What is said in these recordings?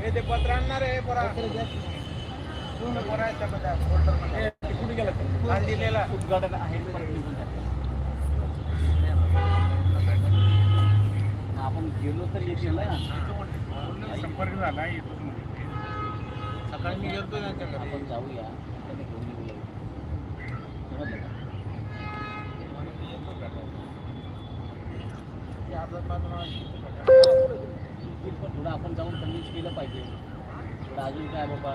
हे ते पत्र आणणार आहे पोरा पोरा आहे आपण गेलो तर येशील ना संपर्क झाला येतो सकाळी मी गेलतो त्यांच्याकडे. आपण जाऊया त्याने घेऊन येऊया समजलं का? ते अर्धा तास मला- ते पण थोडं आपण जाऊन कन्व्हिन्स केलं पाहिजे थोडं अजून काय बाबा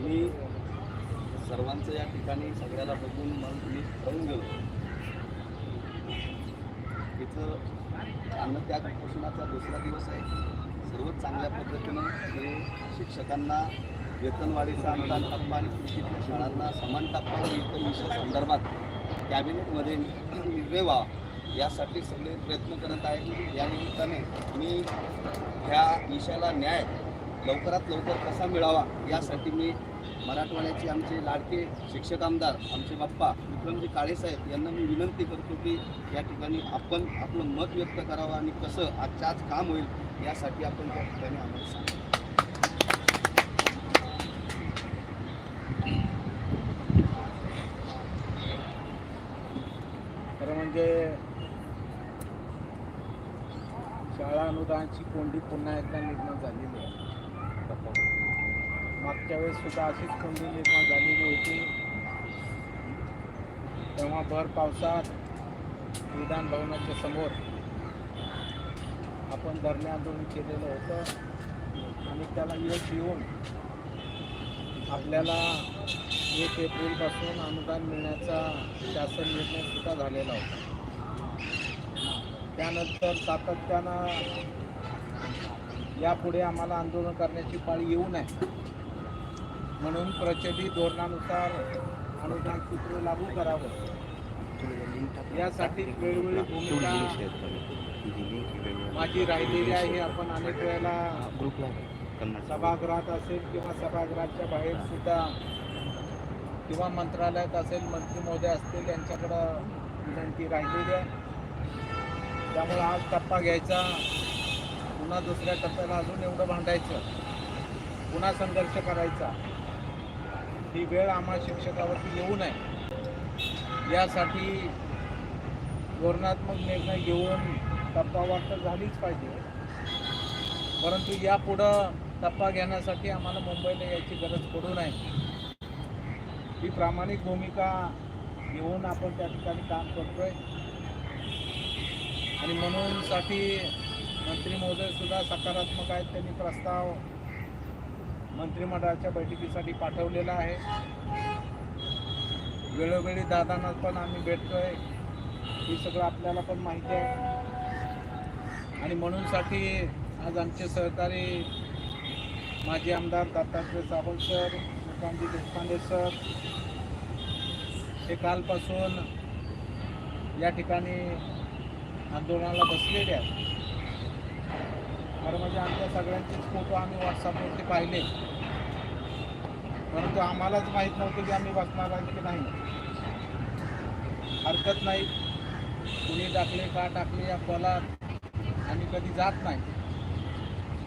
मी सर्वांचं या ठिकाणी सगळ्याला बघून मग मी करून गेलो. इथं अन्नत्याग पोषणाचा दुसरा दिवस आहे. सर्वच चांगल्या पद्धतीनं हे शिक्षकांना वेतनवाढीचा अनुदान टप्पा आणि कृषीतल्या शाळांना समान टप्पा आणि इतर विषय संदर्भात. कॅबिनेटमध्ये निर्णय व्हावा यासाठी सगळे प्रयत्न करत आहे. या निमित्ताने मी ह्या विषयाला न्याय लवकरात लवकर कसा मिळावा यासाठी मी मराठवाड्याचे आमचे लाडके शिक्षक आमदार आमचे बाप्पा विक्रमजी काळेसाहेब यांना मी विनंती करतो की या ठिकाणी आपण आपलं मत व्यक्त करावं आणि कसं आजच्या आज काम होईल यासाठी आपण त्या ठिकाणी आम्हाला सांगतो खरं म्हणजे शाळा अनुदानाची कोंडी पुन्हा एकदा निर्माण झालेली आहे. मागच्या वेळेस सुद्धा अशीच कोंडी निर्माण झालेली होती. तेव्हा भर पावसात विधान भवनाच्या समोर आपण धरणे आंदोलन केलेलं होतं. आणि त्याला यश येऊन आपल्याला एक एप्रिलपासून अनुदान मिळण्याचा शासन निर्णयसुद्धा झालेला होता. त्यानंतर सातत्यानं यापुढे आम्हाला आंदोलन करण्याची पाळी येऊ नये. म्हणून प्रचलित धोरणानुसार अनुदान सूत्र लागू करावं. यासाठी वेळोवेळी भूमिका माझी राहिलेली आहे. हे आपण अनेक वेळेला सभागृहात असेल किंवा सभागृहाच्या बाहेर सुद्धा किंवा मंत्रालयात असेल मंत्री महोदय असतील यांच्याकडं विनंती राहिलेली आहे. त्यामुळे आज टप्पा घ्यायचा. पुन्हा दुसऱ्या टप्प्याला अजून एवढं भांडायचं पुन्हा संघर्ष करायचा ही वेळ आम्हा शिक्षकावरती येऊ नये. यासाठी धोरणात्मक निर्णय घेऊन टप्पा तर झालीच पाहिजे. परंतु यापुढं टप्पा घेण्यासाठी आम्हाला मुंबईला यायची गरज पडू नये. ही प्रामाणिक भूमिका घेऊन आपण त्या ठिकाणी काम करतोय. आणि म्हणून साठी मंत्री महोदय सुद्धा सकारात्मक आहेत त्यांनी प्रस्ताव मंत्रिमंडळाच्या बैठकीसाठी पाठवलेला आहे. वेळोवेळी दादांना पण आम्ही भेटतोय. हे सगळं आपल्याला पण माहिती आहे. आणि म्हणूनसाठी आज आमचे सहकारी माजी आमदार दत्तात्रय सावंत सर मुकांजी देशपांडे सर हे कालपासून या ठिकाणी आंदोलनाला बसलेले आहेत. आमच्या सगळ्यांचेच फोटो आम्ही व्हॉट्सअपवरती पाहिले. परंतु आम्हालाच माहीत नव्हतं की आम्ही बसणार आहे की नाही. हरकत नाही. कुणी टाकले का टाकले या कॉलात आम्ही कधी जात नाही.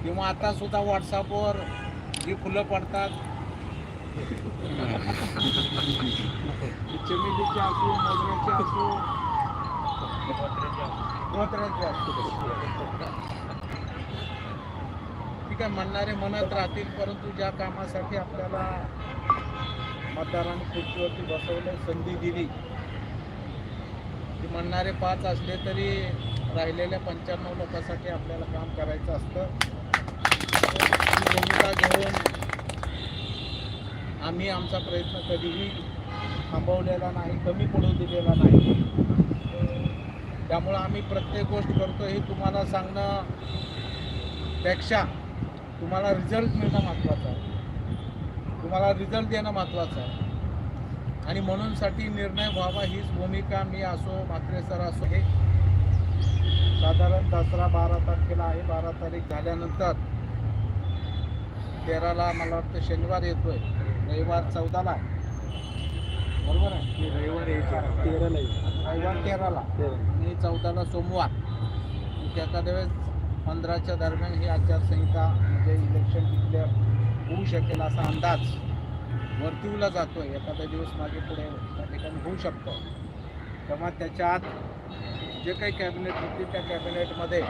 किंवा आता सुद्धा व्हॉट्सअपवर जी फुलं पडतात. ती चमेलीची असू मोगऱ्याची असू धोत्र्याची असू. ठीक आहे म्हणणारे म्हणत राहतील परंतु ज्या कामासाठी आपल्याला मतदारांनी खुर्चीवरती बसवलं संधी दिली ती म्हणणारे पाच असले तरी राहिलेल्या पंच्याण्णव लोकांसाठी आपल्याला काम करायचं असतं. भूमिका घेऊन आम्ही आमचा प्रयत्न कधीही थांबवलेला नाही कमी पडू दिलेला नाही. त्यामुळं आम्ही प्रत्येक गोष्ट करतो हे तुम्हाला सांगणं पेक्षा तुम्हाला रिझल्ट मिळणं महत्त्वाचं आहे. तुम्हाला रिझल्ट देणं महत्त्वाचं आहे. आणि म्हणूनसाठी निर्णय व्हावा हीच भूमिका मी असो म्हात्रे सर असो हे साधारण दसरा बारा तारखेला आहे. बारा तारीख झाल्यानंतर तेराला मला वाटतं शनिवार येतोय. रविवार चौदाला. बरोबर आहे? रविवार तेराला रविवार तेराला. आणि चौदाला सोमवार. एखाद्या वेळेस पंधराच्या दरम्यान ही आचारसंहिता म्हणजे इलेक्शन डिक्लेअर होऊ शकेल असा अंदाज वर्तवला जातो आहे एखादा दिवस मागे पुढे त्या ठिकाणी होऊ शकतो. तेव्हा त्याच्या आत जे काही कॅबिनेट होती त्या कॅबिनेटमध्ये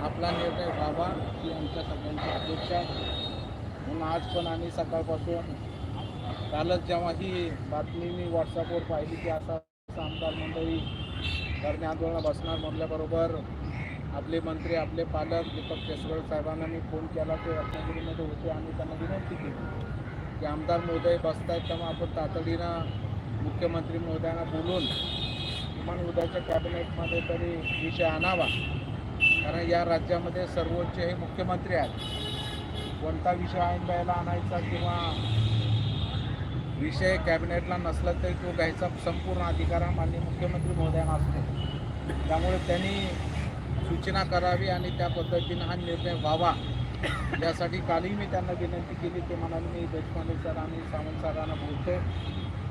आपला निर्णय व्हावा ही आमच्या सगळ्यांची अपेक्षा म्हणून आज पण आम्ही सकाळपासून कालच जेव्हा ही बातमी मी व्हॉट्सअपवर पाहिली की असा असा आमदार मंडळी धरणे आंदोलनात बसणार म्हटल्याबरोबर आपले मंत्री आपले पालक दीपक केसरकर साहेबांना मी फोन केला ते रत्नागिरीमध्ये होते आणि त्यांना विनंती केली. की आमदार महोदय बसत आहेत तेव्हा आपण तातडीनं मुख्यमंत्री महोदयांना बोलून किमान उद्याच्या कॅबिनेटमध्ये तरी विषय आणावा. कारण या राज्यामध्ये सर्वोच्च हे मुख्यमंत्री आहेत. कोणता विषय ऐन आणायचा किंवा विषय कॅबिनेटला नसला तरी तो घ्यायचा संपूर्ण अधिकार हा माननीय मुख्यमंत्री महोदयांना असतो. त्यामुळे त्यांनी सूचना करावी आणि त्या पद्धतीनं हा निर्णय व्हावा. यासाठी कालही मी त्यांना विनंती केली ते म्हणाले मी देशपांडे सर आणि सावंत सरांना बोलतो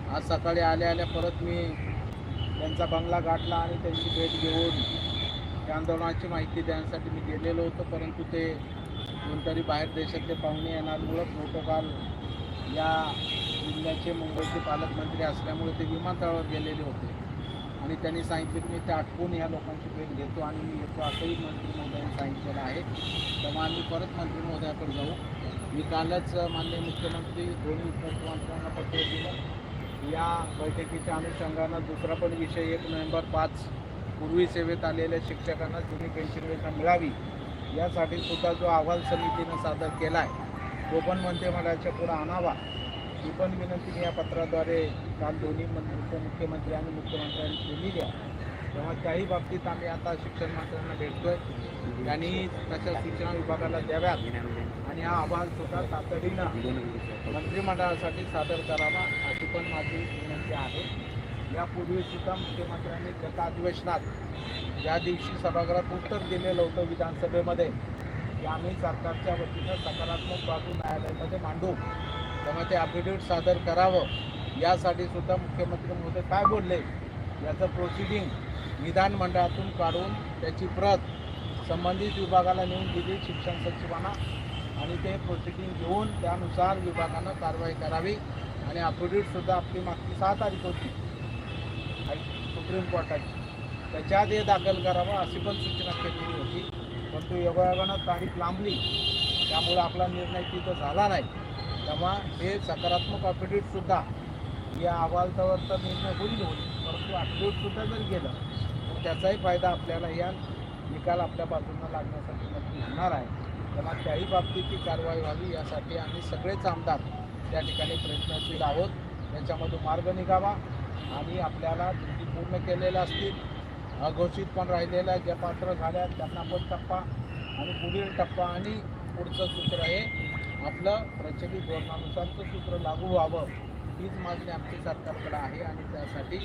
आज सकाळी आल्या आल्या परत मी त्यांचा बंगला गाठला आणि त्यांची भेट घेऊन त्या आंदोलनाची माहिती देण्यासाठी मी गेलेलो होतो. परंतु ते कोणतरी बाहेर देशातले पाहुणे येणारमुळं प्रोटोकॉल या जिल्ह्याचे मुंबईचे पालकमंत्री असल्यामुळे ते विमानतळावर गेलेले होते. आणि त्यांनी सांगितले की मी ते आठवून ह्या लोकांची भेट घेतो आणि मी येतो असंही मंत्री महोदयांनी सांगितलेलं आहे. तेव्हा आम्ही परत मंत्री महोदयाकडे जाऊ. मी कालच माननीय मुख्यमंत्री दोन्ही उपमुख्यमंत्र्यांना पत्र दिलं. या बैठकीच्या अनुषंगानं दुसरा पण विषय एक नोव्हेंबर पाच पूर्वी सेवेत आलेल्या शिक्षकांना जुनी पेन्शन वेतन मिळावी यासाठी सुद्धा जो अहवाल समितीनं सादर केला आहे तो पण मंत्रिमंडळाच्या पुढं आणावा. ही पण विनंती मी या पत्राद्वारे काल दोन्ही मंत्री उपमुख्यमंत्री आणि मुख्यमंत्र्यांनी केली द्या तेव्हा त्याही बाबतीत आम्ही आता शिक्षण मंत्र्यांना भेटतोय. त्यांनी तशा सूचना विभागाला द्याव्यात. आणि हा अहवाल सुद्धा तातडीनं मंत्रिमंडळासाठी सादर करावा अशी पण माझी विनंती आहे. यापूर्वी सुद्धा मुख्यमंत्र्यांनी गत अधिवेशनात ज्या दिवशी सभागृहात उत्तर दिलेलं होतं विधानसभेमध्ये की आम्ही सरकारच्या वतीनं सकारात्मक बाजू न्यायालयामध्ये मांडू. तेव्हा ते अफिडेविट सादर करावं. यासाठी सुद्धा मुख्यमंत्री महोदय काय बोलले? याचं प्रोसिडिंग विधानमंडळातून काढून त्याची प्रत संबंधित विभागाला नेऊन दिली शिक्षण सचिवांना आणि ते प्रोसिडिंग घेऊन त्यानुसार विभागानं कारवाई करावी आणि अफिडेविटसुद्धा आपली मागची सहा तारीख होती. सुप्रीम कोर्टाची. त्याच्या आधी हे दाखल करावं अशी पण सूचना केलेली होती. परंतु योगायोगानं तारीख लांबली. त्यामुळे आपला निर्णय तिथं झाला नाही. तेव्हा हे सकारात्मक अफिडेविटसुद्धा या अहवालावर तर निर्णय होईल होईल. परंतु अफिडेविटसुद्धा जर गेलं तर त्याचाही फायदा आपल्याला या निकाल आपल्या बाजूनं लागण्यासाठी नक्की होणार आहे. तेव्हा त्याही बाबतीची कारवाई व्हावी यासाठी आम्ही सगळेच आमदार त्या ठिकाणी प्रयत्नशील आहोत. त्याच्यामधून मार्ग निघावा आणि आपल्याला त्रुटी पूर्ण केलेल्या असतील अघोषित पण राहिलेल्या ज्या पात्र झाल्या त्यांना पण टप्पा आणि पुढील टप्पा आणि पुढचं सूत्र हे आपलं प्रचलित धोरणानुसारचं सूत्र लागू व्हावं हीच मागणी आमची सरकारकडे आहे आणि त्यासाठी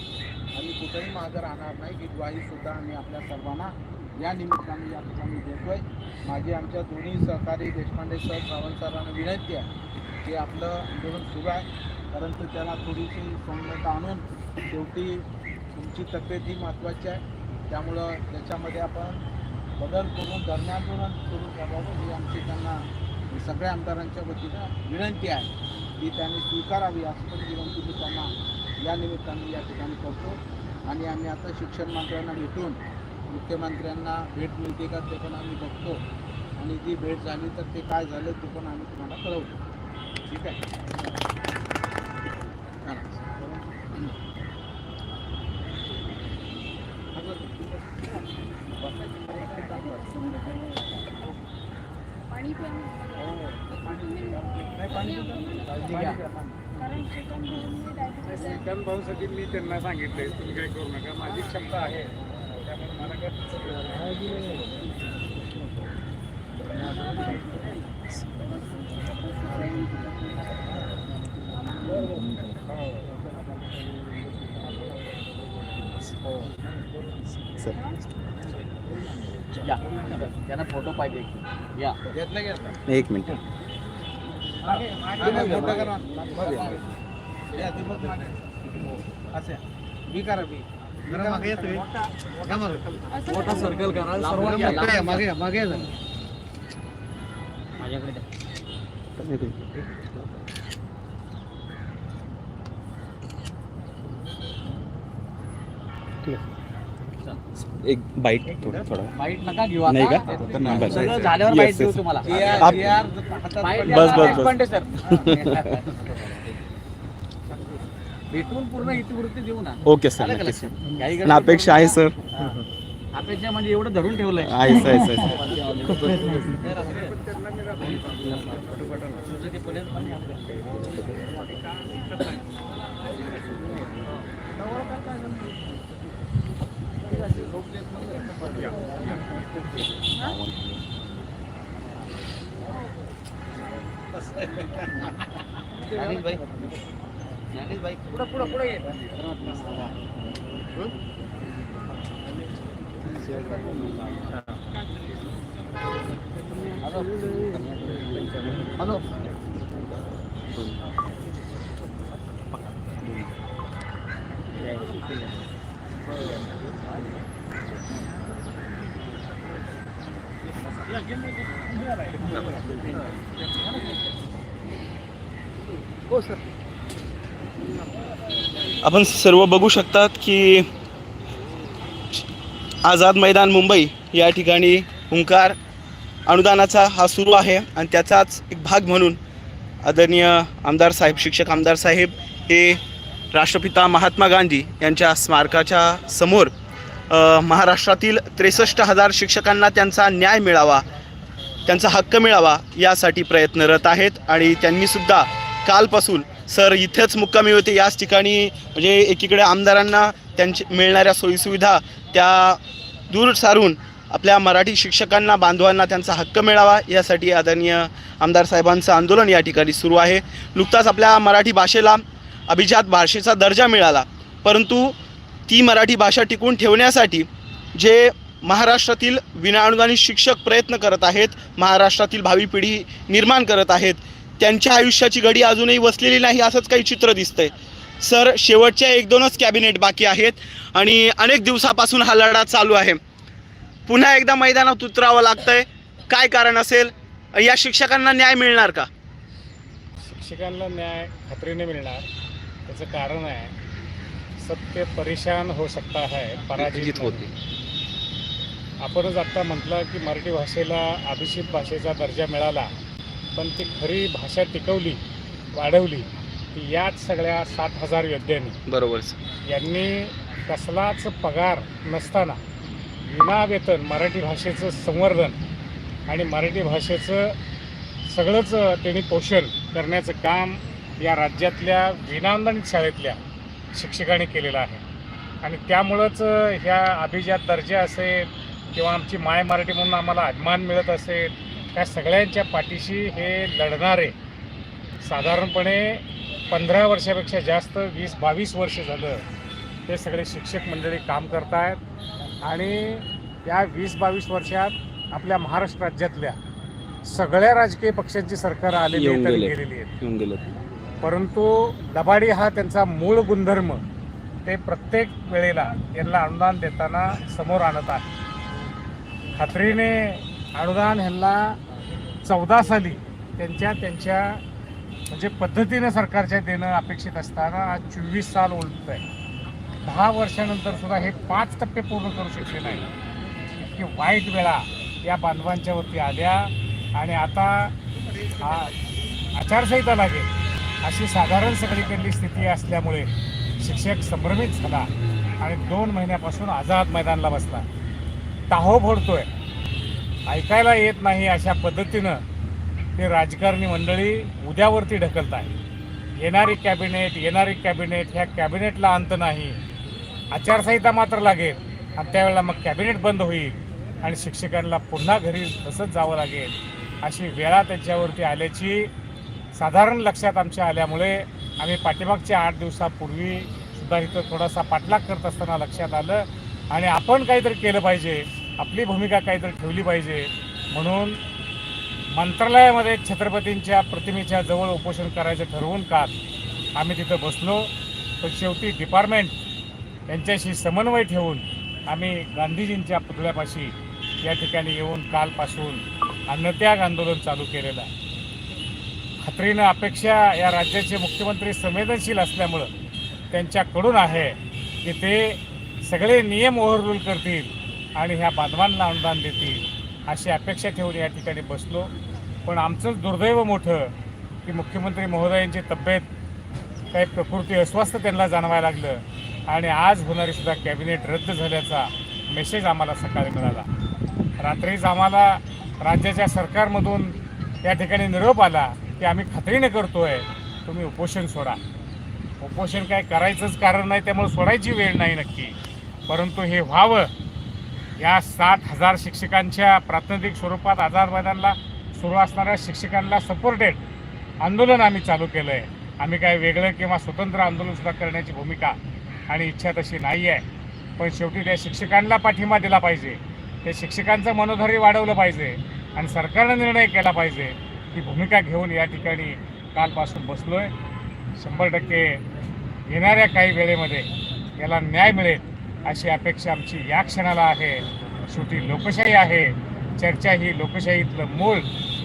आम्ही कुठेही मागं राहणार नाही. ही ग्वाहीसुद्धा आम्ही आपल्या सर्वांना या निमित्ताने या ठिकाणी देतोय. माझी आमच्या दोन्ही सहकारी देशपांडे सर सावंत सरांना विनंती आहे की आपलं आंदोलन सुरू आहे. परंतु त्याला थोडीशी सौम्यता आणून शेवटी तुमची तब्येत ही महत्त्वाची आहे. त्यामुळं त्याच्यामध्ये आपण बदल करून धरण्यातून सुरू करावं ही आमची त्यांना सगळ्या आमदारांच्या वतीनं विनंती आहे ती त्यांनी स्वीकारावी असं पण विनंती मी त्यांना या निमित्ताने या ठिकाणी करतो. आणि आम्ही आता शिक्षण मंत्र्यांना भेटून मुख्यमंत्र्यांना भेट मिळते का ते पण आम्ही बघतो. आणि ती भेट झाली तर ते काय झालं ते पण आम्ही तुम्हाला कळवतो. ठीक आहे? मी त्यांना सांगितलंय तुम्ही काय करू नका. माझी क्षमता आहे. त्यामुळे मला या. त्यांना फ़ोटो पाहिजे. या. घेतलं घेतलं एक मिनिट. तुम्ही मोठं करा या, ते बघ मागे. असं बी करा बी जरा मागे या तुम्ही. या मागे. मोठा सर्कल करा सर्वांनी या, मागे या, मागे या, मागे या जरा. माझ्याकडे द्या. एक बाईट थोडं थोडं बाईट नका घेऊ नाही आता. का? नाही, बस. सगळं झाल्यावर Yes, बाईट yes. देऊ तुम्हाला आप- हातात. बस, बस, बस. पण ते सर भेटून पूर्ण इतिवृत्ती देऊ ना. ओके सर आलं का नक्कीच. लक्षात? काही आणि अपेक्षा आहे सर. हा. अपेक्षा म्हणजे एवढं धरून ठेवलंय. आहे सर आहे सर पुढं पुढं पुढं ये. हॅलो आपण सर्व बघू शकतात की आझाद मैदान मुंबई या ठिकाणी हुंकार अनुदानाचा हा सुरू आहे आणि त्याचाच एक भाग म्हणून आदरणीय आमदार साहेब शिक्षक आमदार साहेब हे राष्ट्रपिता महात्मा गांधी यांच्या स्मारकाच्या समोर महाराष्ट्रातील त्रेसष्ट हजार शिक्षकांना त्यांचा न्याय मिळावा त्यांचा हक्क मिळावा यासाठी प्रयत्नरत आहेत आणि त्यांनीसुद्धा कालपासून सर इथेच मुक्कामी होते. याच ठिकाणी म्हणजे एकीकडे आमदारांना त्यांची मिळणाऱ्या सोयीसुविधा त्या दूर सारून आपल्या मराठी शिक्षकांना बांधवांना त्यांचा हक्क मिळावा यासाठी आदरणीय आमदार साहेबांचं आंदोलन या ठिकाणी सुरू आहे. नुकताच आपल्या मराठी भाषेला अभिजात भाषेचा दर्जा मिळाला. परंतु ती मराठी भाषा टिकून ठेवण्यासाठी जे महाराष्ट्रातील विनाअनुदानित शिक्षक प्रयत्न करत आहेत महाराष्ट्रातील भावी पिढी निर्माण करत आहेत त्यांच्या आयुष्याची घडी अजूनही वसलेली नाही असंच काही चित्र दिसतंय. सर शेवटच्या एक दोनच कॅबिनेट बाकी आहेत आणि अनेक दिवसापासून हा लढा चालू आहे. पुन्हा एकदा मैदानात उतरावं लागतंय. काय कारण असेल? या शिक्षकांना न्याय मिळणार का? शिक्षकांना न्याय खात्रीने मिळणार. त्याचं कारण आहे सत्य परेशान हो सकता है पराजित होते. आपणच आत्ता म्हटलं की मराठी भाषेला अभिषित भाषेचा दर्जा मिळाला. पण ती खरी भाषा टिकवली वाढवली ती याच सगळ्या सात हजार योद्ध्यांनी. बरोबर यांनी कसलाच पगार नसताना विनावेतन मराठी भाषेचं संवर्धन आणि मराठी भाषेचं सगळंच त्यांनी पोषण करण्याचं काम या राज्यातल्या विनांदनित शाळेतल्या शिक्षकांनी केलेलं आहे. आणि त्यामुळंच ह्या अभिजात दर्जा असेल किंवा आमची माय मराठी म्हणून आम्हाला अभिमान मिळत असेल त्या सगळ्यांच्या पाठीशी हे लढणारे साधारणपणे पंधरा वर्षापेक्षा जास्त वीस बावीस वर्ष झालं ते सगळे शिक्षक मंडळी काम करत आहेत आणि या वीस बावीस वर्षात आपल्या महाराष्ट्र राज्यातल्या सगळ्या राजकीय पक्षांची सरकार आलेली. गेलेली आहेत. परंतु दबाडी हा त्यांचा मूळ गुणधर्म. ते प्रत्येक वेळेला यांना अनुदान देताना समोर आणत आहे खात्रीने अनुदान ह्यांना चौदा साली त्यांच्या त्यांच्या म्हणजे पद्धतीनं सरकारच्या देणं अपेक्षित असताना आज चोवीस साल ओलत आहे. दहा वर्षानंतर सुद्धा हे पाच टप्पे पूर्ण करू शकले नाही. इतकी वाईट वेळा या बांधवांच्या वरती आल्या आणि आता आचारसंहिता लागेल अशी साधारण सगळीकडली स्थिती असल्यामुळे शिक्षक संभ्रमित झाला आणि दोन महिन्यापासून आझाद मैदानला बसला. ताहो फोडतोय. ऐकायला येत नाही अशा पद्धतीनं ते राजकारणी मंडळी उद्यावरती ढकलत आहे येणारी कॅबिनेट येणारी कॅबिनेट ह्या कॅबिनेटला अंत नाही. आचारसंहिता मात्र लागेल आणि त्यावेळेला मग कॅबिनेट बंद होईल आणि शिक्षकांना पुन्हा घरी तसंच जावं लागेल अशी वेळा त्यांच्यावरती आल्याची साधारण लक्षात आमच्या आल्यामुळे आम्ही पाठीमागच्या आठ दिवसापूर्वी सुद्धा इथं थोडासा पाठलाग करत असताना लक्षात आलं आणि आपण काहीतरी केलं पाहिजे. आपली भूमिका काहीतरी ठेवली पाहिजे. म्हणून मंत्रालयामध्ये छत्रपतींच्या प्रतिमेच्या जवळ उपोषण करायचं ठरवून काल आम्ही तिथं बसलो तर शेवटी डिपार्टमेंट यांच्याशी समन्वय ठेवून आम्ही गांधीजींच्या पुतळ्यापाशी या ठिकाणी येऊन कालपासून अन्नत्याग आंदोलन चालू केलेलं आहे. खात्रीनं अपेक्षा या राज्याचे मुख्यमंत्री संवेदनशील असल्यामुळं त्यांच्याकडून आहे की ते सगळे नियम ओव्हररूल करतील. आणि ह्या बांधवांना अनुदान देतील अशी अपेक्षा ठेवून या ठिकाणी बसलो. पण आमचंच दुर्दैव मोठं की मुख्यमंत्री महोदयांची तब्येत काही प्रकृती अस्वस्थ त्यांना जाणवायला लागलं. आणि आज होणारी सुद्धा कॅबिनेट रद्द झाल्याचा मेसेज आम्हाला सकाळी मिळाला. रात्रीच आम्हाला राज्याच्या सरकारमधून या ठिकाणी निरोप आला की आम्ही खात्रीने आहे तुम्ही उपोषण सोडा. उपोषण काय करायचंच कारण नाही त्यामुळे सोडायची वेळ नाही नक्की. परंतु हे व्हावं या सात हजार शिक्षकांच्या प्रातिनिधिक स्वरूपात आझाद मैदानला सुरू असणाऱ्या शिक्षकांना सपोर्टेड आंदोलन आम्ही चालू केलं आहे आम्ही काय वेगळं किंवा स्वतंत्र आंदोलनसुद्धा करण्याची भूमिका आणि इच्छा तशी नाही आहे. पण शेवटी त्या शिक्षकांना पाठिंबा दिला पाहिजे. त्या शिक्षकांचं मनोधैर्य वाढवलं पाहिजे आणि सरकारनं निर्णय केला पाहिजे ही भूमिका घेऊन या ठिकाणी कालपासून बसलो आहे शंभर टक्के येणाऱ्या काही वेळेमध्ये याला न्याय मिळेल. अशी अपेक्षा आमची या क्षणाला आहे. शेवटी लोकशाही आहे. चर्चा ही लोकशाहीतलं मूळ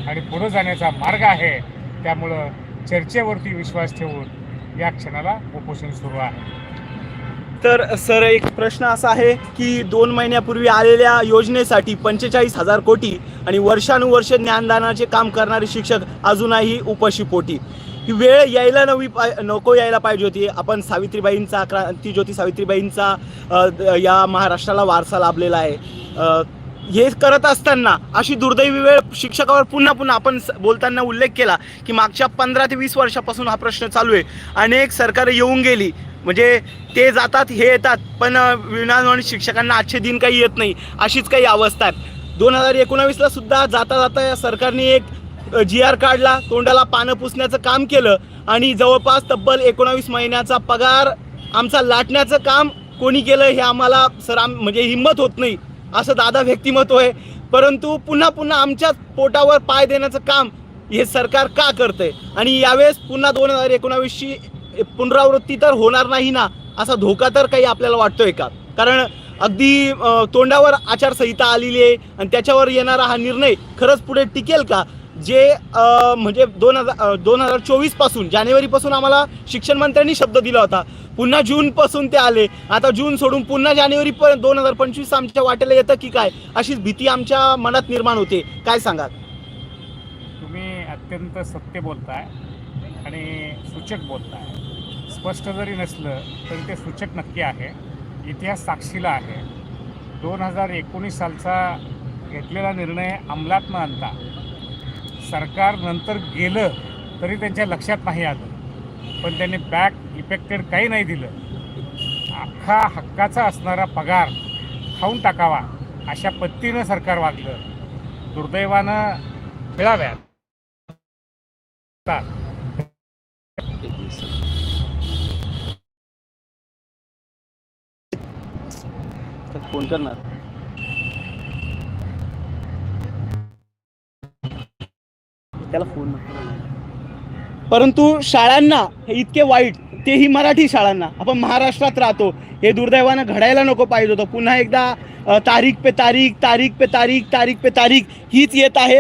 आणि पुढं जाण्याचा मार्ग आहे. त्यामुळं चर्चेवरती विश्वास ठेवून या क्षणाला उपोषण सुरू आहे. तर सर एक प्रश्न असा आहे की दोन महिन्यापूर्वी आलेल्या योजनेसाठी पंचेचाळीस हजार कोटी आणि वर्षानुवर्ष ज्ञानदानाचे काम करणारे शिक्षक अजूनही उपाशीपोटी ही वेळ यायला नवी पाय नको यायला पाहिजे होती. आपण सावित्रीबाईंचा क्रांतीज्योती सावित्रीबाईंचा या महाराष्ट्राला वारसा लाभलेला आहे. हे करत असताना अशी दुर्दैवी वेळ शिक्षकावर पुन्हा पुन्हा आपण बोलताना उल्लेख केला की मागच्या पंधरा ते वीस वर्षापासून हा प्रश्न चालू आहे. अनेक सरकारं येऊन गेली. म्हणजे ते जातात हे येतात पण अ, शिक्षकांना आजचे दिन काही येत नाही. अशीच काही अवस्था आहे. दोन हजार एकोणावीसला सुद्धा जाता जाता या सरकारने एक जी आर काढला तोंडाला पानं पुसण्याचं काम केलं आणि जवळपास तब्बल एकोणावीस महिन्याचा पगार आमचा लाटण्याचं काम कोणी केलं हे आम्हाला सर आम म्हणजे हिंमत होत नाही असं दादा व्यक्तिमत्व आहे. परंतु पुन्हा पुन्हा आमच्याच पोटावर पाय देण्याचं काम हे सरकार का करतंय? आणि यावेळेस पुन्हा दोन हजार एकोणावीसची पुनरावृत्ती तर होणार नाही ना असा धोका तर काही आपल्याला वाटतोय का? कारण अगदी तोंडावर आचारसंहिता आलेली आहे आणि त्याच्यावर येणारा हा निर्णय खरंच पुढे टिकेल का? जे म्हणजे दोन हजार दोन हजार चोवीसपासून जानेवारीपासून आम्हाला शिक्षण मंत्र्यांनी शब्द दिला होता. पुन्हा जूनपासून ते आले. आता जून सोडून पुन्हा जानेवारी पर्यंत दोन हजार पंचवीस आमच्या वाटेला येतं की काय? अशीच भीती आमच्या मनात निर्माण होते. काय सांगाल? तुम्ही अत्यंत सत्य बोलताय आणि सूचक बोलताय. स्पष्ट जरी नसलं तरी ते सूचक नक्की आहे. इतिहास साक्षीला आहे. दोन हजार एकोणीस सालचा घेतलेला निर्णय अंमलात न आणता सरकार नंतर गेलं तरी त्यांच्या लक्षात नाही आलं. पण त्यांनी बॅक इफेक्टेड काही नाही दिलं. अख्खा हक्काचा असणारा पगार खाऊन टाकावा अशा पद्धतीनं सरकार वागलं. दुर्दैवानं मिळाव्यात. फोन करणार. त्याला फोन परंतु शाळांना हे इतके वाईट तेही मराठी शाळांना. आपण महाराष्ट्रात राहतो. हे दुर्दैवानं घडायला नको पाहिजे होतं. पुन्हा एकदा तारीख पे तारीख तारीख पे तारीख तारीख पे तारीख हीच येत आहे.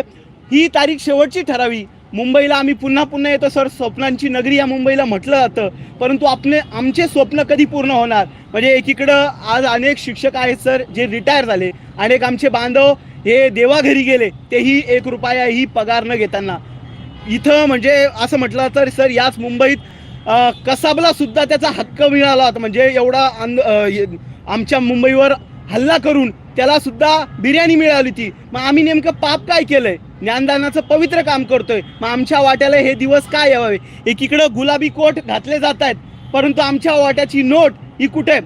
ही तारीख शेवटची ठरावी. मुंबईला आम्ही पुन्हा पुन्हा येतो सर. स्वप्नांची नगरी या मुंबईला म्हटलं जातं. परंतु आपले आमचे स्वप्न कधी पूर्ण होणार? म्हणजे एकीकडं आज अनेक शिक्षक आहेत सर जे रिटायर झाले. अनेक आमचे बांधव हे देवाघरी गेले तेही एक रुपयाही पगार न घेताना. इथं म्हणजे असं म्हटलं तर सर याच मुंबईत कसाबला सुद्धा त्याचा हक्क मिळाला. म्हणजे एवढा आंद आमच्या मुंबईवर हल्ला करून त्याला सुद्धा बिर्याणी मिळाली होती मग आम्ही नेमकं पाप काय केलंय? ज्ञानदानाचं पवित्र काम करतोय. मग आमच्या वाट्याला हे दिवस काय यावे? एकीकडं गुलाबी कोट घातले जात आहेत परंतु आमच्या वाट्याची नोट ही कुठे?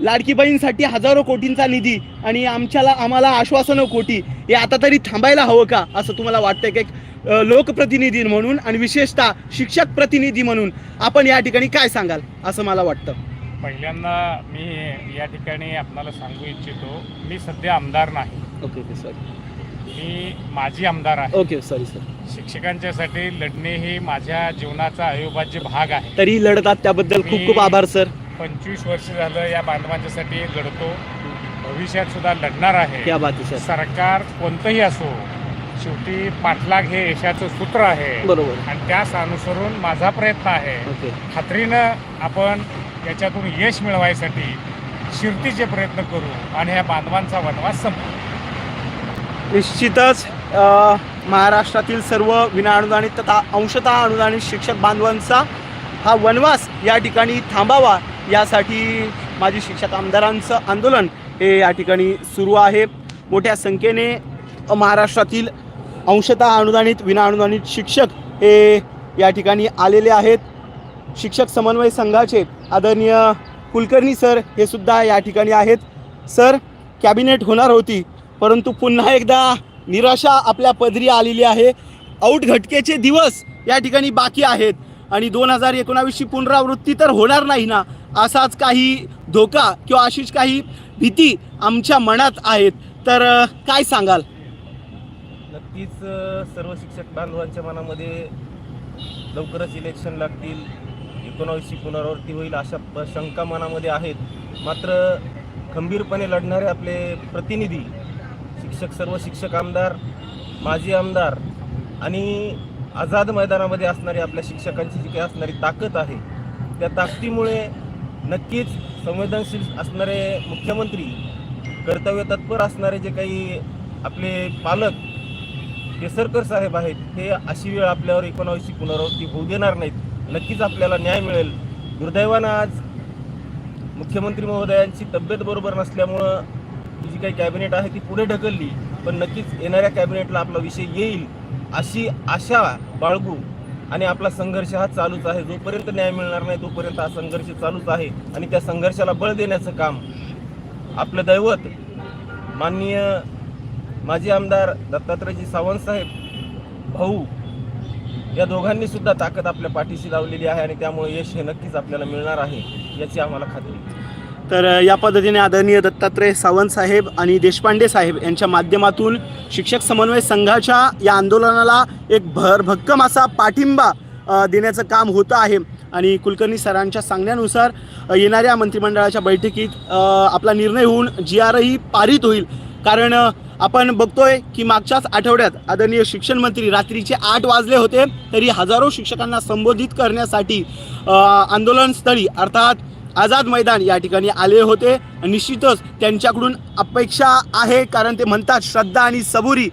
लाडकी बहीणसाठी हजारो कोटींचा निधी आणि आमच्याला आम्हाला आश्वासनं कोटी. हे आता तरी थांबायला हवं का? असं तुम्हाला वाटतंय की एक लोकप्रतिनिधी म्हणून आणि विशेषतः शिक्षक प्रतिनिधी म्हणून आपण या ठिकाणी काय सांगाल? असं मला वाटतं. पहिल्यांदा मी या ठिकाणी आपणाला सांगू इच्छितो मी सध्या आमदार नाही. ओके ओके सर मी माजी आमदार आहे. ओके सॉरी सर शिक्षकांच्यासाठी लढणे ही माझ्या जीवनाचा अविभाज्य भाग आहे. तरी लढतात त्याबद्दल खूप खूप आभार सर पंचवीस वर्ष झालं या बांधवांच्यासाठी लढतो. भविष्यात सुद्धा लढणार आहे. सरकार कोणतंही असो शेवटी पाठलाग हे यशाचं सूत्र आहे. बरोबर. आणि त्यास अनुसरून माझा प्रयत्न आहे. खात्रीनं आपण याच्यातून यश मिळवायसाठी शिर्तीचे प्रयत्न करू आणि ह्या बांधवांचा वनवास संपू. निश्चितच महाराष्ट्रातील सर्व विनाअनुदानित तथा अंशतः अनुदानित शिक्षक बांधवांचा हा वनवास या ठिकाणी थांबावा यासाठी माजी शिक्षक आमदारांचं आंदोलन हे या ठिकाणी सुरू आहे. मोठ्या संख्येने महाराष्ट्रातील अंशतः अनुदानित विनाअनुदानित शिक्षक हे या ठिकाणी आलेले आहेत. शिक्षक समन्वय संघाचे आदरणीय कुलकर्णी सर हे सुद्धा या ठिकाणी आहेत. सर कॅबिनेट होणार होती परंतु पुन्हा एकदा निराशा आपल्या पदरी आलेली आहे. आऊट घटकेचे दिवस या ठिकाणी बाकी आहेत. आणि दोन हजार एकोणावीसची पुनरावृत्ती तर होणार नाही ना असाच काही धोका किंवा अशीच काही भीती आमच्या मनात आहेत. तर काय सांगाल? नक्कीच सर्व शिक्षक बांधवांच्या मनामध्ये लवकरच इलेक्शन लागतील एकोणावीसची पुनरावृत्ती होईल अशा प- शंका मनामध्ये आहेत. मात्र खंबीरपणे लढणारे आपले प्रतिनिधी शिक्षक सर्व शिक्षक आमदार माजी आमदार आणि आझाद मैदानामध्ये असणारी आपल्या शिक्षकांची जी काही असणारी ताकद आहे त्या ताकदीमुळे नक्कीच संवेदनशील असणारे मुख्यमंत्री कर्तव्य तत्पर असणारे जे काही आपले पालक केसरकर साहेब आहेत हे अशी वेळ आपल्यावर एकोणावीसची पुनरावृत्ती होऊ देणार नाहीत. नक्कीच आपल्याला न्याय मिळेल. दुर्दैवानं आज मुख्यमंत्री महोदयांची तब्येत बरोबर नसल्यामुळं जी काही कॅबिनेट आहे ती पुढे ढकलली पण नक्कीच येणाऱ्या कॅबिनेटला आपला विषय येईल. अशी आशा बाळगू आणि आपला संघर्ष हा चालूच आहे. जोपर्यंत न्याय मिळणार नाही तोपर्यंत हा संघर्ष चालूच आहे. आणि त्या संघर्षाला बळ देण्याचं काम आपलं दैवत माननीय माजी आमदार दत्तात्रयजी सावंत साहेब भाऊ या दोघांनी सुद्धा ताकद आपल्या पाठीशी लावलेली आहे आणि त्यामुळे यश हे नक्कीच आपल्याला मिळणार आहे याची आम्हाला खात्री तर या पद्धतीने आदरणीय दत्तात्रय सावंत साहेब आणि देशपांडे साहेब यांच्या माध्यमातून शिक्षक समन्वय संघाच्या या आंदोलनाला एक भरभक्कम असा पाठिंबा देण्याचं काम होतं आहे. आणि कुलकर्णी सरांच्या सांगण्यानुसार येणाऱ्या मंत्रिमंडळाच्या बैठकीत आपला निर्णय होऊन जी आरही पारित होईल. कारण आपण बघतोय की मागच्याच आठवड्यात आदरणीय शिक्षण मंत्री रात्रीचे आठ वाजले होते तरी हजारो शिक्षकांना संबोधित करण्यासाठी आंदोलनस्थळी अर्थात आझाद मैदान या ठिकाणी आले होते. निश्चितच त्यांच्याकडून अपेक्षा आहे कारण ते म्हणतात श्रद्धा आणि सबुरी.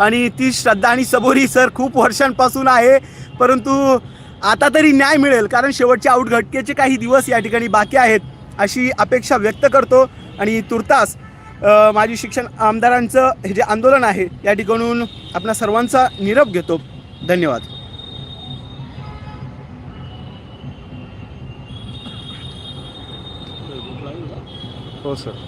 आणि ती श्रद्धा आणि सबुरी सर खूप वर्षांपासून आहे. परंतु आता तरी न्याय मिळेल कारण शेवटच्या आउट घटकेचे काही दिवस या ठिकाणी बाकी आहेत अशी अपेक्षा व्यक्त करतो. आणि तुर्तास माजी शिक्षण आमदारांचं हे जे आंदोलन आहे या ठिकाणून आपणा सर्वांचा निरोप घेतो. धन्यवाद. हो सर